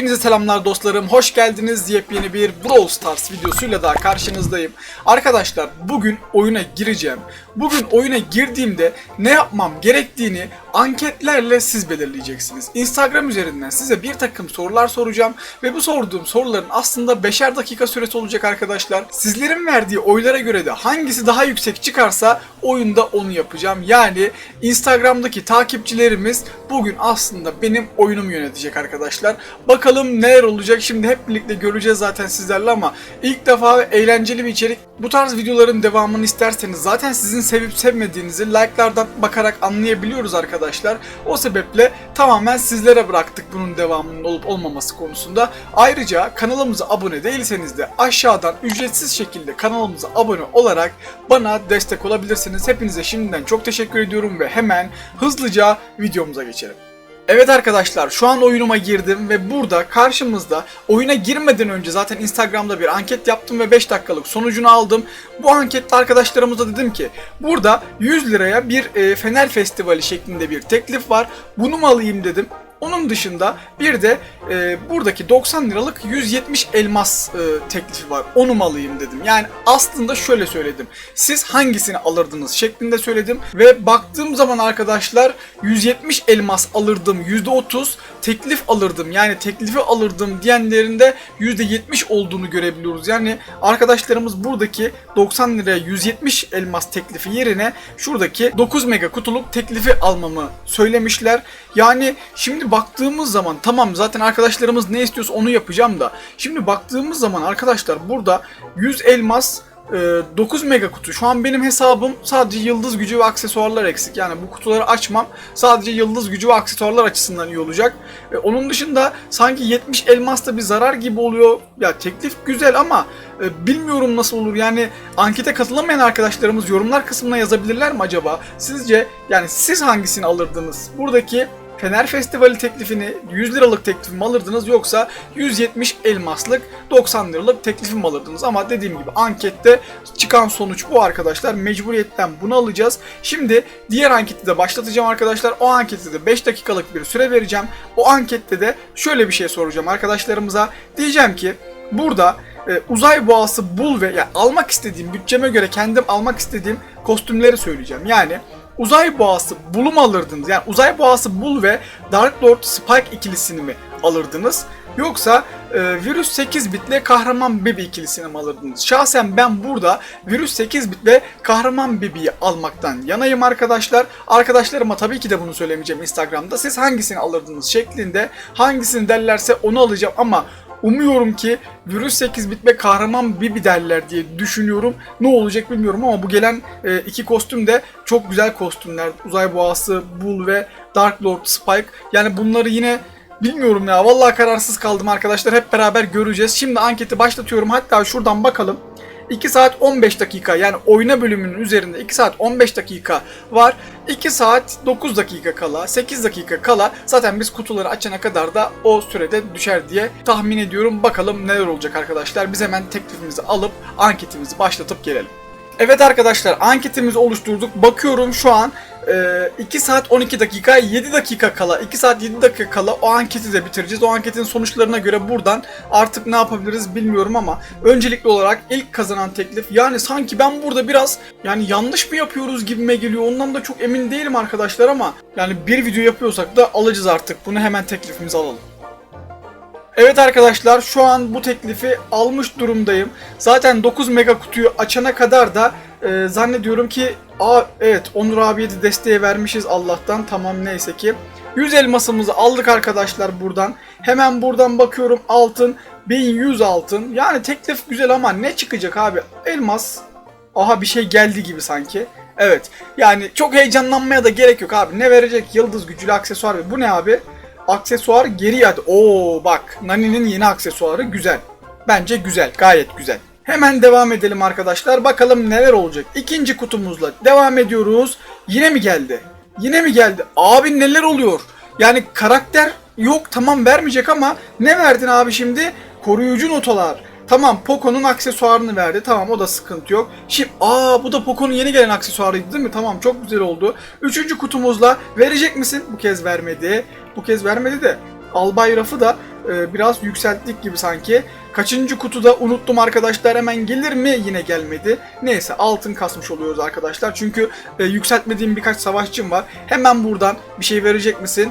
Hepinize selamlar dostlarım. Hoş geldiniz. Yepyeni bir Brawl Stars videosuyla daha karşınızdayım. Arkadaşlar bugün oyuna gireceğim. Bugün oyuna girdiğimde ne yapmam gerektiğini anketlerle siz belirleyeceksiniz. Instagram üzerinden size bir takım sorular soracağım ve bu sorduğum soruların aslında beşer dakika süresi olacak arkadaşlar. Sizlerin verdiği oylara göre de hangisi daha yüksek çıkarsa oyunda onu yapacağım. Yani Instagram'daki takipçilerimiz bugün aslında benim oyunumu yönetecek arkadaşlar. Bakalım neler olacak şimdi hep birlikte göreceğiz zaten sizlerle ama ilk defa eğlenceli bir içerik. Bu tarz videoların devamını isterseniz zaten sizin sevip sevmediğinizi like'lardan bakarak anlayabiliyoruz arkadaşlar. O sebeple tamamen sizlere bıraktık bunun devamının olup olmaması konusunda. Ayrıca kanalımıza abone değilseniz de aşağıdan ücretsiz şekilde kanalımıza abone olarak bana destek olabilirsiniz. Hepinize şimdiden çok teşekkür ediyorum ve hemen hızlıca videomuza geçelim. Evet arkadaşlar şu an oyunuma girdim ve burada karşımızda oyuna girmeden önce zaten Instagram'da bir anket yaptım ve 5 dakikalık sonucunu aldım. Bu ankette arkadaşlarımıza dedim ki burada 100 liraya bir e, Fener Festivali şeklinde bir teklif var. Bunu mu alayım dedim. Onun dışında bir de e, buradaki 90 liralık 170 elmas e, teklifi var. Onu mu alayım dedim. Yani aslında şöyle söyledim. Siz hangisini alırdınız şeklinde söyledim. Ve baktığım zaman arkadaşlar 170 elmas alırdım %30 teklif alırdım yani teklifi alırdım diyenlerinde %70 olduğunu görebiliyoruz. Yani arkadaşlarımız buradaki 90 liraya 170 elmas teklifi yerine şuradaki 9 mega kutuluk teklifi almamı söylemişler. Yani şimdi baktığımız zaman tamam zaten arkadaşlarımız ne istiyorsa onu yapacağım da şimdi baktığımız zaman arkadaşlar burada 100 elmas e, 9 mega kutu. Şu an benim hesabım sadece yıldız gücü ve aksesuarlar eksik. Yani bu kutuları açmam sadece yıldız gücü ve aksesuarlar açısından iyi olacak. E, onun dışında sanki 70 elmas da bir zarar gibi oluyor. Ya teklif güzel ama e, bilmiyorum nasıl olur. Yani ankete katılamayan arkadaşlarımız yorumlar kısmına yazabilirler mi acaba? Sizce yani siz hangisini alırdınız? Buradaki Fener Festivali teklifini 100 liralık teklif mi alırdınız yoksa 170 elmaslık 90 liralık teklif mi alırdınız? Ama dediğim gibi ankette çıkan sonuç bu arkadaşlar. Mecburiyetten bunu alacağız. Şimdi diğer anketi de başlatacağım arkadaşlar. O ankette de 5 dakikalık bir süre vereceğim. O ankette de şöyle bir şey soracağım arkadaşlarımıza. Diyeceğim ki burada e, uzay boğası bul ve yani almak istediğim bütçeme göre kendim almak istediğim kostümleri söyleyeceğim. Yani uzay boğası bulu mu alırdınız? Yani uzay boğası bul ve Dark Lord Spike ikilisini mi alırdınız? Yoksa e, virüs 8 bitle kahraman Bibi ikilisini mi alırdınız? Şahsen ben burada virüs 8 bitle kahraman Bibi'yi almaktan yanayım arkadaşlar. Arkadaşlarıma tabii ki de bunu söylemeyeceğim Instagram'da. Siz hangisini alırdınız şeklinde hangisini derlerse onu alacağım ama Umuyorum ki virüs 8 bitme kahraman Bibi derler diye düşünüyorum. Ne olacak bilmiyorum ama bu gelen e, iki kostüm de çok güzel kostümler. Uzay Boğası, Bull ve Dark Lord Spike. Yani bunları yine bilmiyorum ya. Vallahi kararsız kaldım arkadaşlar. Hep beraber göreceğiz. Şimdi anketi başlatıyorum. Hatta şuradan bakalım. 2 saat 15 dakika yani oyna bölümünün üzerinde 2 saat 15 dakika var. 2 saat 9 dakika kala 8 dakika kala zaten biz kutuları açana kadar da o sürede düşer diye tahmin ediyorum. Bakalım neler olacak arkadaşlar. Biz hemen teklifimizi alıp anketimizi başlatıp gelelim. Evet arkadaşlar anketimizi oluşturduk. Bakıyorum şu an e, 2 saat 12 dakika 7 dakika kala 2 saat 7 dakika kala o anketi de bitireceğiz. O anketin sonuçlarına göre buradan artık ne yapabiliriz bilmiyorum ama öncelikli olarak ilk kazanan teklif yani sanki ben burada biraz yani yanlış mı yapıyoruz gibime geliyor. Ondan da çok emin değilim arkadaşlar ama yani bir video yapıyorsak da alacağız artık. Bunu hemen teklifimizi alalım. Evet arkadaşlar şu an bu teklifi almış durumdayım. Zaten 9 mega kutuyu açana kadar da e, zannediyorum ki aa evet Onur abiye de desteği vermişiz Allah'tan tamam neyse ki. 100 elmasımızı aldık arkadaşlar buradan. Hemen buradan bakıyorum altın 1100 altın. Yani teklif güzel ama ne çıkacak abi? Elmas. Aha bir şey geldi gibi sanki. Evet yani çok heyecanlanmaya da gerek yok abi. Ne verecek? Yıldız gücülü aksesuar ve bu ne abi? aksesuar geri iade. Oo bak Nani'nin yeni aksesuarı güzel. Bence güzel. Gayet güzel. Hemen devam edelim arkadaşlar. Bakalım neler olacak. İkinci kutumuzla devam ediyoruz. Yine mi geldi? Yine mi geldi? Abi neler oluyor? Yani karakter yok tamam vermeyecek ama ne verdin abi şimdi? Koruyucu notalar. Tamam Poco'nun aksesuarını verdi. Tamam o da sıkıntı yok. Şimdi aa bu da Poco'nun yeni gelen aksesuarıydı değil mi? Tamam çok güzel oldu. Üçüncü kutumuzla verecek misin? Bu kez vermedi. Bu kez vermedi de albay rafı da e, biraz yükselttik gibi sanki. Kaçıncı kutuda unuttum arkadaşlar hemen gelir mi yine gelmedi. Neyse altın kasmış oluyoruz arkadaşlar. Çünkü e, yükseltmediğim birkaç savaşçım var. Hemen buradan bir şey verecek misin?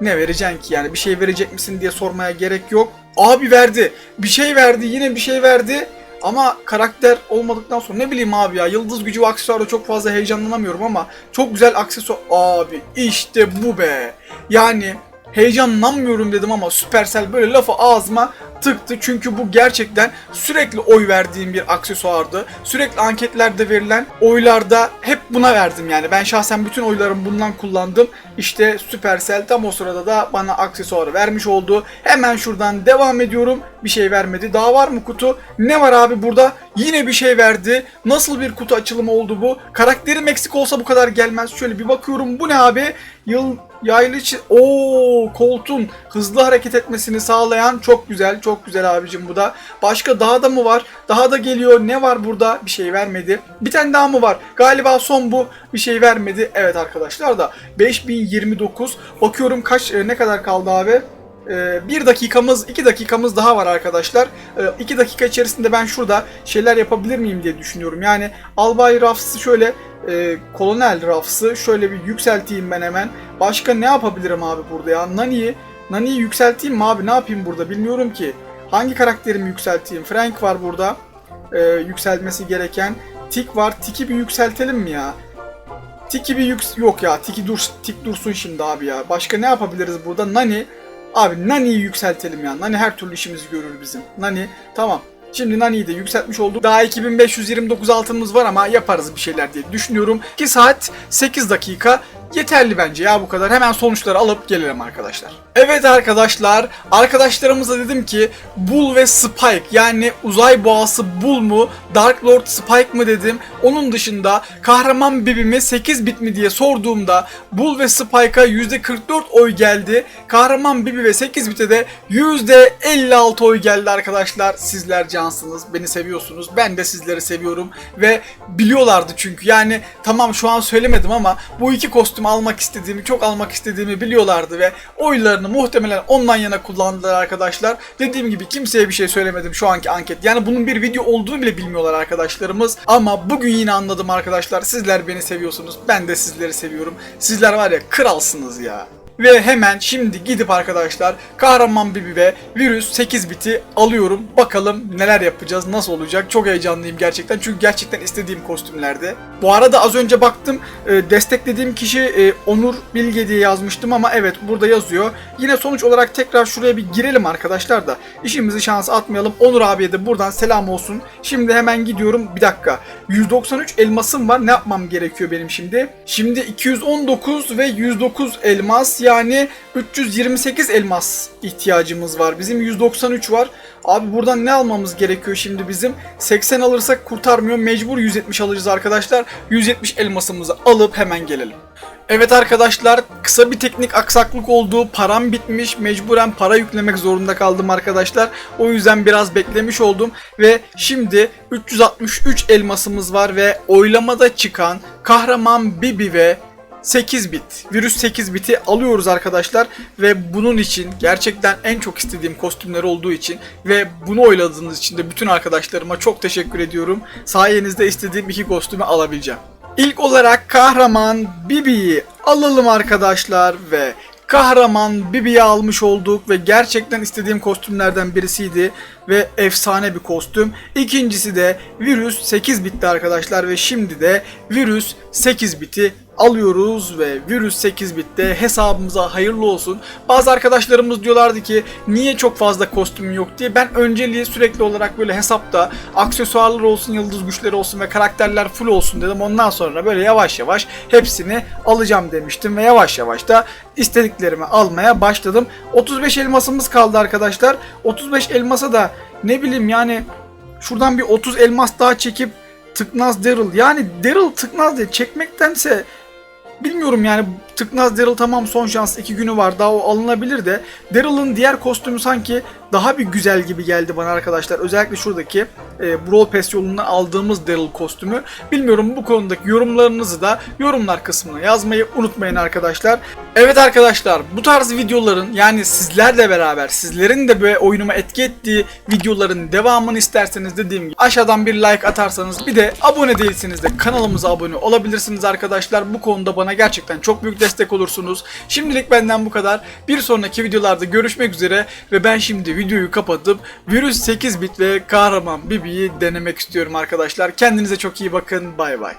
Ne vereceksin ki yani bir şey verecek misin diye sormaya gerek yok. Abi verdi. Bir şey verdi yine bir şey verdi. Ama karakter olmadıktan sonra ne bileyim abi ya yıldız gücü aksesuarda çok fazla heyecanlanamıyorum ama çok güzel aksesuar abi işte bu be. Yani heyecanlanmıyorum dedim ama Supercell böyle lafı ağzıma tıktı çünkü bu gerçekten sürekli oy verdiğim bir aksesuardı. Sürekli anketlerde verilen oylarda hep buna verdim yani. Ben şahsen bütün oylarımı bundan kullandım. İşte Supercell tam o sırada da bana aksesuarı vermiş oldu. Hemen şuradan devam ediyorum. Bir şey vermedi. Daha var mı kutu? Ne var abi burada? Yine bir şey verdi. Nasıl bir kutu açılımı oldu bu? Karakterim eksik olsa bu kadar gelmez. Şöyle bir bakıyorum. Bu ne abi? Yıl yaylı çi- Oo koltuğun hızlı hareket etmesini sağlayan çok güzel. Çok güzel abicim bu da. Başka daha da mı var? Daha da geliyor. Ne var burada? Bir şey vermedi. Bir tane daha mı var? Galiba son bu. Bir şey vermedi. Evet arkadaşlar da 5029. Bakıyorum kaç e, ne kadar kaldı abi? Ee, bir dakikamız, iki dakikamız daha var arkadaşlar. Ee, iki dakika içerisinde ben şurada şeyler yapabilir miyim diye düşünüyorum. Yani Albay Rafs'ı şöyle, e, Kolonel Rafs'ı şöyle bir yükselteyim ben hemen. Başka ne yapabilirim abi burada ya? Nani'yi, Nani'yi yükselteyim mi abi? Ne yapayım burada? Bilmiyorum ki. Hangi karakterimi yükselteyim? Frank var burada. Ee, yükselmesi gereken. Tik var. Tik'i bir yükseltelim mi ya? Tiki bir yüks... Yok ya Tiki dur Tik dursun şimdi abi ya. Başka ne yapabiliriz burada? Nani. Abi Nani'yi yükseltelim ya. Nani her türlü işimizi görür bizim. Nani tamam. Şimdi Nani'yi de yükseltmiş olduk. Daha 2529 altınımız var ama yaparız bir şeyler diye düşünüyorum. 2 saat 8 dakika yeterli bence ya bu kadar. Hemen sonuçları alıp gelelim arkadaşlar. Evet arkadaşlar. Arkadaşlarımıza dedim ki Bull ve Spike yani uzay boğası Bull mu Dark Lord Spike mı dedim. Onun dışında kahraman Bibi mi 8 bit mi diye sorduğumda Bull ve Spike'a %44 oy geldi. Kahraman Bibi ve 8 bite de %56 oy geldi arkadaşlar. Sizler cansınız. Beni seviyorsunuz. Ben de sizleri seviyorum. Ve biliyorlardı çünkü. Yani tamam şu an söylemedim ama bu iki kostümü almak istediğimi, çok almak istediğimi biliyorlardı ve oylarını muhtemelen ondan yana kullandılar arkadaşlar. Dediğim gibi kimseye bir şey söylemedim şu anki anket. Yani bunun bir video olduğunu bile bilmiyorlar arkadaşlarımız. Ama bugün yine anladım arkadaşlar. Sizler beni seviyorsunuz. Ben de sizleri seviyorum. Sizler var ya kralsınız ya. Ve hemen şimdi gidip arkadaşlar Kahraman Bibi ve Virüs 8 biti alıyorum. Bakalım neler yapacağız, nasıl olacak. Çok heyecanlıyım gerçekten. Çünkü gerçekten istediğim kostümlerde. Bu arada az önce baktım e, desteklediğim kişi e, Onur Bilge diye yazmıştım ama evet burada yazıyor. Yine sonuç olarak tekrar şuraya bir girelim arkadaşlar da işimizi şansa atmayalım. Onur abiye de buradan selam olsun. Şimdi hemen gidiyorum. Bir dakika. 193 elmasım var. Ne yapmam gerekiyor benim şimdi? Şimdi 219 ve 109 elmas yani 328 elmas ihtiyacımız var. Bizim 193 var. Abi buradan ne almamız gerekiyor şimdi bizim? 80 alırsak kurtarmıyor. Mecbur 170 alacağız arkadaşlar. 170 elmasımızı alıp hemen gelelim. Evet arkadaşlar kısa bir teknik aksaklık oldu. Param bitmiş. Mecburen para yüklemek zorunda kaldım arkadaşlar. O yüzden biraz beklemiş oldum. Ve şimdi 363 elmasımız var ve oylamada çıkan kahraman Bibi ve 8 bit, virüs 8 biti alıyoruz arkadaşlar ve bunun için gerçekten en çok istediğim kostümler olduğu için ve bunu oyladığınız için de bütün arkadaşlarıma çok teşekkür ediyorum. Sayenizde istediğim iki kostümü alabileceğim. İlk olarak kahraman Bibi'yi alalım arkadaşlar ve kahraman Bibi'yi almış olduk ve gerçekten istediğim kostümlerden birisiydi ve efsane bir kostüm. İkincisi de Virüs 8 bitti arkadaşlar ve şimdi de Virüs 8 biti alıyoruz ve Virüs 8 bitte hesabımıza hayırlı olsun. Bazı arkadaşlarımız diyorlardı ki niye çok fazla kostüm yok diye. Ben önceliği sürekli olarak böyle hesapta aksesuarlar olsun, yıldız güçleri olsun ve karakterler full olsun dedim. Ondan sonra böyle yavaş yavaş hepsini alacağım demiştim ve yavaş yavaş da istediklerimi almaya başladım. 35 elmasımız kaldı arkadaşlar. 35 elmasa da ne bileyim yani şuradan bir 30 elmas daha çekip tıknaz Daryl yani Daryl tıknaz diye çekmektense bilmiyorum yani Tıknaz Daryl tamam son şans 2 günü var daha o alınabilir de Daryl'ın diğer kostümü sanki daha bir güzel gibi geldi bana arkadaşlar. Özellikle şuradaki e, Brawl Pass yolundan aldığımız Daryl kostümü. Bilmiyorum bu konudaki yorumlarınızı da yorumlar kısmına yazmayı unutmayın arkadaşlar. Evet arkadaşlar bu tarz videoların yani sizlerle beraber sizlerin de böyle oyunuma etki ettiği videoların devamını isterseniz dediğim gibi aşağıdan bir like atarsanız bir de abone değilseniz de kanalımıza abone olabilirsiniz arkadaşlar. Bu konuda bana gerçekten çok büyük destek olursunuz. Şimdilik benden bu kadar. Bir sonraki videolarda görüşmek üzere ve ben şimdi videoyu kapatıp virüs 8 bit ve kahraman Bibi'yi denemek istiyorum arkadaşlar. Kendinize çok iyi bakın. Bay bay.